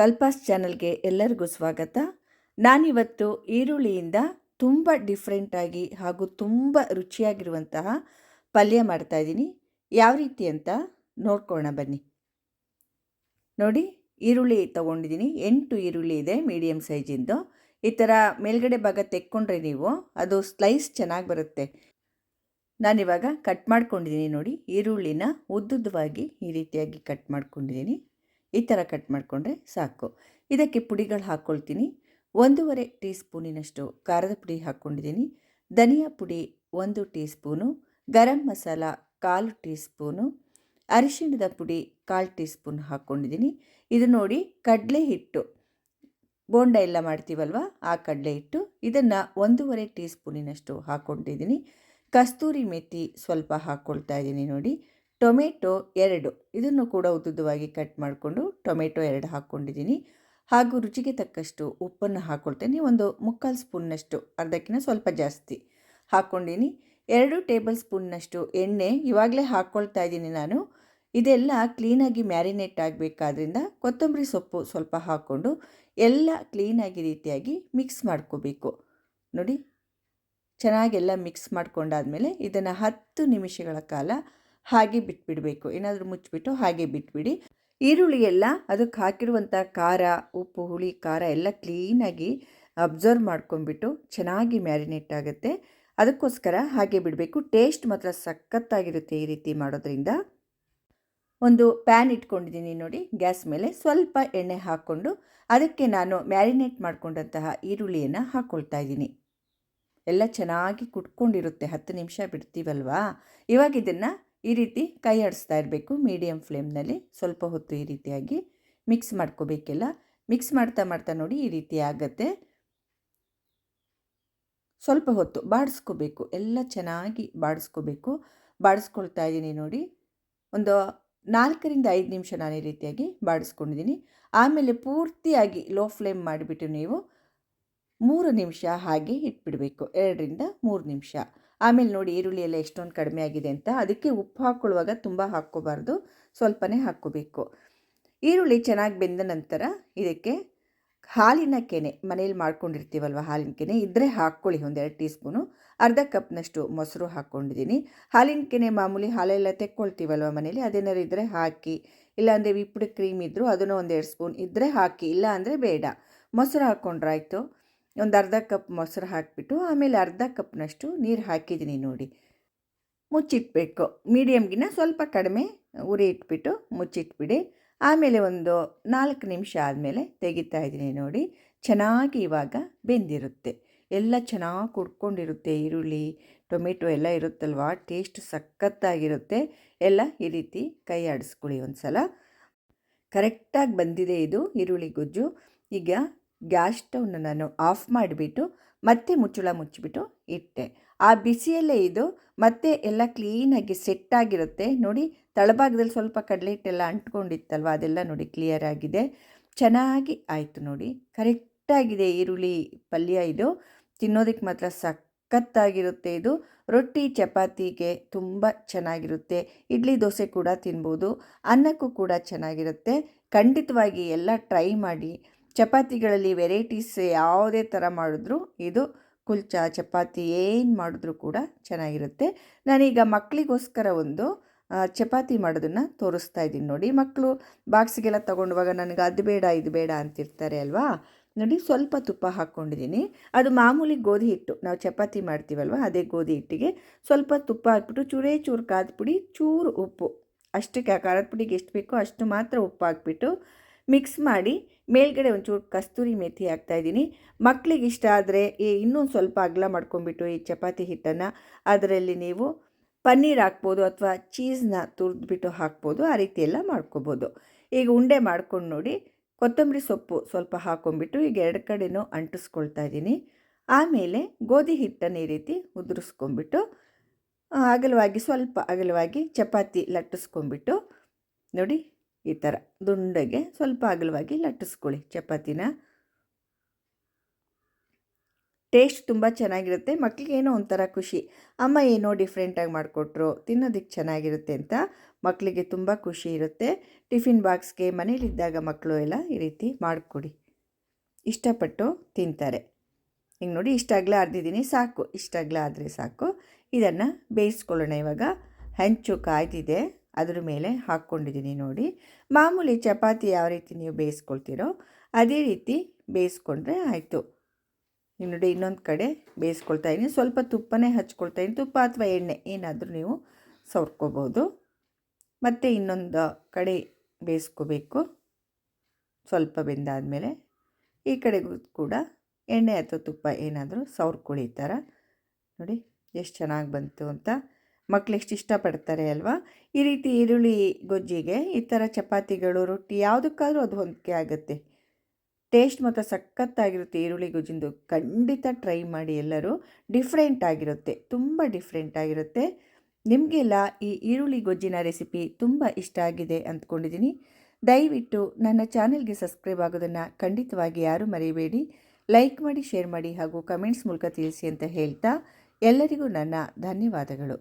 ಕಲ್ಪಾಸ್ ಚಾನಲ್ಗೆ ಎಲ್ಲರಿಗೂ ಸ್ವಾಗತ. ನಾನಿವತ್ತು ಈರುಳ್ಳಿಯಿಂದ ತುಂಬ ಡಿಫ್ರೆಂಟಾಗಿ ಹಾಗೂ ತುಂಬ ರುಚಿಯಾಗಿರುವಂತಹ ಪಲ್ಯ ಮಾಡ್ತಾಯಿದ್ದೀನಿ ಯಾವ ರೀತಿ ಅಂತ ನೋಡ್ಕೋಣ ಬನ್ನಿ. ನೋಡಿ, ಈರುಳ್ಳಿ ತೊಗೊಂಡಿದ್ದೀನಿ. ಎಂಟು ಈರುಳ್ಳಿ ಇದೆ ಮೀಡಿಯಮ್ ಸೈಜಿಂದು ಈ ಥರ ಮೇಲ್ಗಡೆ ಭಾಗ ತೆಕ್ಕೊಂಡ್ರೆ ನೀವು ಅದು ಸ್ಲೈಸ್ ಚೆನ್ನಾಗಿ ಬರುತ್ತೆ. ನಾನಿವಾಗ ಕಟ್ ಮಾಡ್ಕೊಂಡಿದ್ದೀನಿ ನೋಡಿ, ಈರುಳ್ಳಿನ ಉದ್ದುದ್ದವಾಗಿ ಈ ರೀತಿಯಾಗಿ ಕಟ್ ಮಾಡ್ಕೊಂಡಿದ್ದೀನಿ. ಈ ಥರ ಕಟ್ ಮಾಡಿಕೊಂಡ್ರೆ ಸಾಕು. ಇದಕ್ಕೆ ಪುಡಿಗಳು ಹಾಕ್ಕೊಳ್ತೀನಿ. ಒಂದೂವರೆ ಟೀ ಸ್ಪೂನಿನಷ್ಟು ಖಾರದ ಪುಡಿ ಹಾಕ್ಕೊಂಡಿದ್ದೀನಿ. ಧನಿಯಾ ಪುಡಿ ಒಂದು ಟೀ ಸ್ಪೂನು ಗರಂ ಮಸಾಲ ಕಾಲು ಟೀ ಸ್ಪೂನು ಅರಿಶಿಣದ ಪುಡಿ ಕಾಲು ಟೀ ಸ್ಪೂನ್ ಹಾಕ್ಕೊಂಡಿದ್ದೀನಿ. ಇದು ನೋಡಿ ಕಡಲೆ ಹಿಟ್ಟು. ಬೋಂಡ ಎಲ್ಲ ಮಾಡ್ತೀವಲ್ವ? ಆ ಕಡಲೆ ಹಿಟ್ಟು. ಇದನ್ನು ಒಂದೂವರೆ ಟೀ ಸ್ಪೂನಿನಷ್ಟು ಹಾಕ್ಕೊಂಡಿದ್ದೀನಿ. ಕಸ್ತೂರಿ ಮೆತ್ತಿ ಸ್ವಲ್ಪ ಹಾಕ್ಕೊಳ್ತಾ ಇದ್ದೀನಿ ನೋಡಿ. ಟೊಮೆಟೊ ಎರಡು. ಇದನ್ನು ಕೂಡ ಉದ್ದುದ್ದವಾಗಿ ಕಟ್ ಮಾಡಿಕೊಂಡು ಟೊಮೆಟೊ ಎರಡು ಹಾಕ್ಕೊಂಡಿದ್ದೀನಿ. ಹಾಗೂ ರುಚಿಗೆ ತಕ್ಕಷ್ಟು ಉಪ್ಪನ್ನು ಹಾಕ್ಕೊಳ್ತೇನೆ ಒಂದು ಮುಕ್ಕಾಲು ಸ್ಪೂನ್ನಷ್ಟು, ಅರ್ಧಕ್ಕಿಂತ ಸ್ವಲ್ಪ ಜಾಸ್ತಿ ಹಾಕ್ಕೊಂಡಿನಿ ಎರಡು ಟೇಬಲ್ ಸ್ಪೂನ್ನಷ್ಟು ಎಣ್ಣೆ ಇವಾಗಲೇ ಹಾಕ್ಕೊಳ್ತಾ ಇದ್ದೀನಿ ನಾನು. ಇದೆಲ್ಲ ಕ್ಲೀನಾಗಿ ಮ್ಯಾರಿನೇಟ್ ಆಗಬೇಕಾದ್ರಿಂದ ಕೊತ್ತಂಬರಿ ಸೊಪ್ಪು ಸ್ವಲ್ಪ ಹಾಕ್ಕೊಂಡು ಎಲ್ಲ ಕ್ಲೀನಾಗಿ ರೀತಿಯಾಗಿ ಮಿಕ್ಸ್ ಮಾಡ್ಕೋಬೇಕು. ನೋಡಿ, ಚೆನ್ನಾಗೆಲ್ಲ ಮಿಕ್ಸ್ ಮಾಡ್ಕೊಂಡಾದಮೇಲೆ ಇದನ್ನು ಹತ್ತು ನಿಮಿಷಗಳ ಕಾಲ ಹಾಗೆ ಬಿಟ್ಬಿಡಬೇಕು. ಏನಾದರೂ ಮುಚ್ಚಿಬಿಟ್ಟು ಹಾಗೆ ಬಿಟ್ಬಿಡಿ. ಈರುಳ್ಳಿ ಎಲ್ಲ ಅದಕ್ಕೆ ಹಾಕಿರುವಂಥ ಖಾರ, ಉಪ್ಪು, ಹುಳಿ, ಖಾರ ಎಲ್ಲ ಕ್ಲೀನಾಗಿ ಅಬ್ಸರ್ವ್ ಮಾಡ್ಕೊಂಡ್ಬಿಟ್ಟು ಚೆನ್ನಾಗಿ ಮ್ಯಾರಿನೇಟ್ ಆಗುತ್ತೆ. ಅದಕ್ಕೋಸ್ಕರ ಹಾಗೆ ಬಿಡಬೇಕು. ಟೇಸ್ಟ್ ಮಾತ್ರ ಸಖತ್ತಾಗಿರುತ್ತೆ ಈ ರೀತಿ ಮಾಡೋದ್ರಿಂದ. ಒಂದು ಪ್ಯಾನ್ ಇಟ್ಕೊಂಡಿದ್ದೀನಿ ನೋಡಿ, ಗ್ಯಾಸ್ ಮೇಲೆ. ಸ್ವಲ್ಪ ಎಣ್ಣೆ ಹಾಕ್ಕೊಂಡು ಅದಕ್ಕೆ ನಾನು ಮ್ಯಾರಿನೇಟ್ ಮಾಡಿಕೊಂಡಂತಹ ಈರುಳ್ಳಿಯನ್ನು ಹಾಕ್ಕೊಳ್ತಾ ಇದ್ದೀನಿ. ಎಲ್ಲ ಚೆನ್ನಾಗಿ ಕುಟ್ಕೊಂಡಿರುತ್ತೆ. ಹತ್ತು ನಿಮಿಷ ಬಿಡ್ತೀವಲ್ವಾ? ಇವಾಗ ಇದನ್ನು ಈ ರೀತಿ ಕೈ ಆಡಿಸ್ತಾ ಇರಬೇಕು ಮೀಡಿಯಮ್ ಫ್ಲೇಮ್ನಲ್ಲಿ ಸ್ವಲ್ಪ ಹೊತ್ತು ಈ ರೀತಿಯಾಗಿ ಮಿಕ್ಸ್ ಮಾಡ್ಕೋಬೇಕೆಲ್ಲ. ಮಿಕ್ಸ್ ಮಾಡ್ತಾ ಮಾಡ್ತಾ ನೋಡಿ ಈ ರೀತಿ ಆಗುತ್ತೆ. ಸ್ವಲ್ಪ ಹೊತ್ತು ಬಾಡಿಸ್ಕೋಬೇಕು. ಎಲ್ಲ ಚೆನ್ನಾಗಿ ಬಾಡಿಸ್ಕೋಬೇಕು. ಬಾಡಿಸ್ಕೊಳ್ತಾ ಇದ್ದೀನಿ ನೋಡಿ. ಒಂದು ನಾಲ್ಕರಿಂದ ಐದು ನಿಮಿಷ ನಾನು ಈ ರೀತಿಯಾಗಿ ಬಾಡಿಸ್ಕೊಂಡಿದ್ದೀನಿ. ಆಮೇಲೆ ಪೂರ್ತಿಯಾಗಿ ಲೋ ಫ್ಲೇಮ್ ಮಾಡಿಬಿಟ್ಟು ನೀವು ಮೂರು ನಿಮಿಷ ಹಾಗೆ ಇಟ್ಬಿಡಬೇಕು. ಎರಡರಿಂದ ಮೂರು ನಿಮಿಷ. ಆಮೇಲೆ ನೋಡಿ ಈರುಳ್ಳಿ ಎಲ್ಲ ಎಷ್ಟೊಂದು ಕಡಿಮೆ ಆಗಿದೆ ಅಂತ. ಅದಕ್ಕೆ ಉಪ್ಪು ಹಾಕ್ಕೊಳ್ಳುವಾಗ ತುಂಬ ಹಾಕ್ಕೋಬಾರ್ದು. ಸ್ವಲ್ಪನೇ ಹಾಕ್ಕೋಬೇಕು. ಈರುಳ್ಳಿ ಚೆನ್ನಾಗಿ ಬೆಂದ ನಂತರ ಇದಕ್ಕೆ ಹಾಲಿನ ಕೆನೆ, ಮನೇಲಿ ಮಾಡ್ಕೊಂಡಿರ್ತೀವಲ್ವ ಹಾಲಿನ ಕೆನೆ ಇದ್ದರೆ ಹಾಕ್ಕೊಳ್ಳಿ ಒಂದೆರಡು ಟೀ ಸ್ಪೂನು ಅರ್ಧ ಕಪ್ನಷ್ಟು ಮೊಸರು ಹಾಕ್ಕೊಂಡಿದ್ದೀನಿ ಹಾಲಿನ ಕೆನೆ ಮಾಮೂಲಿ ಹಾಲೆಲ್ಲ ತೆಕ್ಕೊಳ್ತೀವಲ್ವ ಮನೇಲಿ, ಅದೇನಾದ್ರು ಇದ್ದರೆ ಹಾಕಿ. ಇಲ್ಲಾಂದರೆ ವಿಪ್ಡ್ ಕ್ರೀಮ್ ಇದ್ದರೂ ಅದನ್ನು ಒಂದೆರಡು ಸ್ಪೂನ್ ಇದ್ದರೆ ಹಾಕಿ ಇಲ್ಲ ಅಂದರೆ ಬೇಡ. ಮೊಸರು ಹಾಕ್ಕೊಂಡ್ರಾಯ್ತು ಒಂದು ಅರ್ಧ ಕಪ್ ಮೊಸರು ಹಾಕಿಬಿಟ್ಟು ಆಮೇಲೆ ಅರ್ಧ ಕಪ್ನಷ್ಟು ನೀರು ಹಾಕಿದ್ದೀನಿ ನೋಡಿ. ಮುಚ್ಚಿಟ್ಬೇಕು. ಮೀಡಿಯಮ್ಗಿನ ಸ್ವಲ್ಪ ಕಡಿಮೆ ಉರಿ ಇಟ್ಬಿಟ್ಟು ಮುಚ್ಚಿಟ್ಬಿಡಿ. ಆಮೇಲೆ ಒಂದು ನಾಲ್ಕು ನಿಮಿಷ ಆದಮೇಲೆ ತೆಗಿತಾ ಇದ್ದೀನಿ ನೋಡಿ. ಚೆನ್ನಾಗಿ ಇವಾಗ ಬೆಂದಿರುತ್ತೆ. ಎಲ್ಲ ಚೆನ್ನಾಗಿ ಕುಡ್ಕೊಂಡಿರುತ್ತೆ. ಈರುಳ್ಳಿ, ಟೊಮೆಟೊ ಎಲ್ಲ ಇರುತ್ತಲ್ವ? ಟೇಸ್ಟ್ ಸಖತ್ತಾಗಿರುತ್ತೆ. ಎಲ್ಲ ಈ ರೀತಿ ಕೈ ಆಡಿಸ್ಕೊಳ್ಳಿ ಒಂದು ಸಲ ಕರೆಕ್ಟಾಗಿ ಬಂದಿದೆ ಇದು ಈರುಳ್ಳಿ ಗೊಜ್ಜು. ಈಗ ಗ್ಯಾಸ್ ಸ್ಟವ್ನ ನಾನು ಆಫ್ ಮಾಡಿಬಿಟ್ಟು ಮತ್ತೆ ಮುಚ್ಚಳ ಮುಚ್ಚಿಬಿಟ್ಟು ಇಟ್ಟೆ. ಆ ಬಿಸಿಯಲ್ಲೇ ಇದು ಮತ್ತೆ ಎಲ್ಲ ಕ್ಲೀನಾಗಿ ಸೆಟ್ಟಾಗಿರುತ್ತೆ ನೋಡಿ ತಳಭಾಗದಲ್ಲಿ ಸ್ವಲ್ಪ ಕಡಲೆ ಹಿಟ್ಟೆಲ್ಲ ಅಂಟ್ಕೊಂಡಿತ್ತಲ್ವ ಅದೆಲ್ಲ ನೋಡಿ ಕ್ಲಿಯರ್ ಆಗಿದೆ. ಚೆನ್ನಾಗಿ ಆಯಿತು ನೋಡಿ. ಕರೆಕ್ಟಾಗಿದೆ ಈರುಳ್ಳಿ ಪಲ್ಯ ಇದು. ತಿನ್ನೋದಕ್ಕೆ ಮಾತ್ರ ಸಖತ್ತಾಗಿರುತ್ತೆ ಇದು. ರೊಟ್ಟಿ ಚಪಾತಿಗೆ ತುಂಬ ಚೆನ್ನಾಗಿರುತ್ತೆ. ಇಡ್ಲಿ ದೋಸೆ ಕೂಡ ತಿನ್ಬೋದು. ಅನ್ನಕ್ಕೂ ಕೂಡ ಚೆನ್ನಾಗಿರುತ್ತೆ. ಖಂಡಿತವಾಗಿ ಎಲ್ಲ ಟ್ರೈ ಮಾಡಿ. ಚಪಾತಿಗಳಲ್ಲಿ ವೆರೈಟೀಸ್ ಯಾವುದೇ ಥರ ಮಾಡಿದ್ರು ಇದು ಕುಲ್ಚ ಚಪಾತಿ ಏನು ಮಾಡಿದ್ರೂ ಕೂಡ ಚೆನ್ನಾಗಿರುತ್ತೆ. ನಾನೀಗ ಮಕ್ಕಳಿಗೋಸ್ಕರ ಒಂದು ಚಪಾತಿ ಮಾಡೋದನ್ನು ತೋರಿಸ್ತಾ ಇದ್ದೀನಿ ನೋಡಿ. ಮಕ್ಕಳು ಬಾಕ್ಸಿಗೆಲ್ಲ ತೊಗೊಂಡುವಾಗ ನನಗೆ ಅದು ಬೇಡ, ಇದು ಬೇಡ ಅಂತಿರ್ತಾರೆ ಅಲ್ವಾ? ನೋಡಿ, ಸ್ವಲ್ಪ ತುಪ್ಪ ಹಾಕ್ಕೊಂಡಿದ್ದೀನಿ. ಅದು ಮಾಮೂಲಿ ಗೋಧಿ ಹಿಟ್ಟು, ನಾವು ಚಪಾತಿ ಮಾಡ್ತೀವಲ್ವ, ಅದೇ ಗೋಧಿ ಹಿಟ್ಟಿಗೆ. ಸ್ವಲ್ಪ ತುಪ್ಪ ಹಾಕ್ಬಿಟ್ಟು ಚೂರೇ ಚೂರು ಕಾದ್ಬಿಡಿ, ಚೂರು ಉಪ್ಪು. ಅಷ್ಟಕ್ಕೆ ಖಾರದ ಪುಡಿಗೆ ಎಷ್ಟು ಬೇಕೋ ಅಷ್ಟು ಮಾತ್ರ ಉಪ್ಪು ಹಾಕ್ಬಿಟ್ಟು ಮಿಕ್ಸ್ ಮಾಡಿ ಮೇಲ್ಗಡೆ ಒಂಚೂರು ಕಸ್ತೂರಿ ಮೇಥಿ ಹಾಕ್ತಾಯಿದ್ದೀನಿ ಮಕ್ಕಳಿಗೆ ಇಷ್ಟ ಆದರೆ ಈ ಇನ್ನೊಂದು ಸ್ವಲ್ಪ ಅಗಲ ಮಾಡ್ಕೊಂಡ್ಬಿಟ್ಟು ಈ ಚಪಾತಿ ಹಿಟ್ಟನ್ನು ಅದರಲ್ಲಿ ನೀವು ಪನ್ನೀರ್ ಹಾಕ್ಬೋದು ಅಥವಾ ಚೀಸ್ನ ತುರಿದ್ಬಿಟ್ಟು ಹಾಕ್ಬೋದು, ಆ ರೀತಿ ಎಲ್ಲ ಮಾಡ್ಕೋಬೋದು. ಈಗ ಉಂಡೆ ಮಾಡ್ಕೊಂಡು ನೋಡಿ, ಕೊತ್ತಂಬರಿ ಸೊಪ್ಪು ಸ್ವಲ್ಪ ಹಾಕ್ಕೊಂಬಿಟ್ಟು ಈಗ ಎರಡು ಕಡೆನೂ ಅಂಟಿಸ್ಕೊಳ್ತಾ ಇದ್ದೀನಿ. ಆಮೇಲೆ ಗೋಧಿ ಹಿಟ್ಟನ್ನು ಈ ರೀತಿ ಉದುರಿಸ್ಕೊಂಡ್ಬಿಟ್ಟು ಅಗಲವಾಗಿ ಸ್ವಲ್ಪ ಅಗಲವಾಗಿ ಚಪಾತಿ ಲಟ್ಟಿಸ್ಕೊಂಬಿಟ್ಟು ನೋಡಿ ಈ ಥರ ದುಂಡಗೆ ಸ್ವಲ್ಪ ಅಗಲವಾಗಿ ಲಟ್ಟಿಸ್ಕೊಳ್ಳಿ ಚಪಾತಿನ. ಟೇಸ್ಟ್ ತುಂಬ ಚೆನ್ನಾಗಿರುತ್ತೆ ಮಕ್ಕಳಿಗೆ ಏನೋ ಒಂಥರ ಖುಷಿ. ಅಮ್ಮ ಏನೋ ಡಿಫ್ರೆಂಟಾಗಿ ಮಾಡಿಕೊಟ್ರು ತಿನ್ನೋದಕ್ಕೆ ಚೆನ್ನಾಗಿರುತ್ತೆ ಅಂತ ಮಕ್ಕಳಿಗೆ ತುಂಬ ಖುಷಿ ಇರುತ್ತೆ. ಟಿಫಿನ್ ಬಾಕ್ಸ್ಗೆ ಮನೇಲಿದ್ದಾಗ ಮಕ್ಕಳು ಎಲ್ಲ ಈ ರೀತಿ ಮಾಡಿಕೊಡಿ. ಇಷ್ಟಪಟ್ಟು ತಿಂತಾರೆ. ಹಿಂಗೆ ನೋಡಿ ಇಷ್ಟಾಗಲೇ ಅರ್ದಿದ್ದೀನಿ ಸಾಕು. ಇಷ್ಟಾಗಲೇ ಆದರೆ ಸಾಕು. ಇದನ್ನು ಬೇಯಿಸ್ಕೊಳ್ಳೋಣ ಇವಾಗ. ಹೆಂಚು ಕಾಯ್ದಿದೆ. ಅದ್ರ ಮೇಲೆ ಹಾಕ್ಕೊಂಡಿದ್ದೀನಿ ನೋಡಿ. ಮಾಮೂಲಿ ಚಪಾತಿ ಯಾವ ರೀತಿ ನೀವು ಬೇಯಿಸ್ಕೊಳ್ತೀರೋ ಅದೇ ರೀತಿ ಬೇಯಿಸ್ಕೊಂಡ್ರೆ ಆಯಿತು. ನೀವು ನೋಡಿ ಇನ್ನೊಂದು ಕಡೆ ಬೇಯಿಸ್ಕೊಳ್ತಾ ಇದ್ದೀನಿ. ಸ್ವಲ್ಪ ತುಪ್ಪನೇ ಹಚ್ಕೊಳ್ತಾ ಇದ್ದೀನಿ. ತುಪ್ಪ ಅಥವಾ ಎಣ್ಣೆ ಏನಾದರೂ ನೀವು ಸವರ್ಕೋಬೋದು. ಮತ್ತು ಇನ್ನೊಂದು ಕಡೆ ಬೇಯಿಸ್ಕೋಬೇಕು. ಸ್ವಲ್ಪ ಬೆಂದಾದಮೇಲೆ ಈ ಕಡೆಗೂ ಕೂಡ ಎಣ್ಣೆ ಅಥವಾ ತುಪ್ಪ ಏನಾದರೂ ಸವರ್ಕೊಳ್ಳಿ ಈ ನೋಡಿ, ಎಷ್ಟು ಚೆನ್ನಾಗಿ ಬಂತು ಅಂತ. ಮಕ್ಳು ಎಷ್ಟು ಇಷ್ಟಪಡ್ತಾರೆ ಅಲ್ವಾ? ಈ ರೀತಿ ಈರುಳ್ಳಿ ಗೊಜ್ಜಿಗೆ, ಈ ಥರ ಚಪಾತಿಗಳು, ರೊಟ್ಟಿ ಯಾವುದಕ್ಕಾದರೂ ಅದು ಹೊಂದಿಕೆ ಆಗುತ್ತೆ. ಟೇಸ್ಟ್ ಮತ್ತು ಸಖತ್ತಾಗಿರುತ್ತೆ ಈರುಳ್ಳಿ ಗೊಜ್ಜಿಂದು. ಖಂಡಿತ ಟ್ರೈ ಮಾಡಿ ಎಲ್ಲರೂ. ಡಿಫ್ರೆಂಟ್ ಆಗಿರುತ್ತೆ. ತುಂಬ ಡಿಫ್ರೆಂಟ್ ಆಗಿರುತ್ತೆ. ನಿಮಗೆಲ್ಲ ಈ ಈರುಳ್ಳಿ ಗೊಜ್ಜಿನ ರೆಸಿಪಿ ತುಂಬ ಇಷ್ಟ ಆಗಿದೆ ಅಂದ್ಕೊಂಡಿದ್ದೀನಿ. ದಯವಿಟ್ಟು ನನ್ನ ಚಾನೆಲ್ಗೆ ಸಬ್ಸ್ಕ್ರೈಬ್ ಆಗೋದನ್ನು ಖಂಡಿತವಾಗಿ ಯಾರೂ ಮರೆಯಬೇಡಿ ಲೈಕ್ ಮಾಡಿ, ಶೇರ್ ಮಾಡಿ ಹಾಗೂ ಕಮೆಂಟ್ಸ್ ಮೂಲಕ ತಿಳಿಸಿ ಅಂತ ಹೇಳ್ತಾ ಎಲ್ಲರಿಗೂ ನನ್ನ ಧನ್ಯವಾದಗಳು.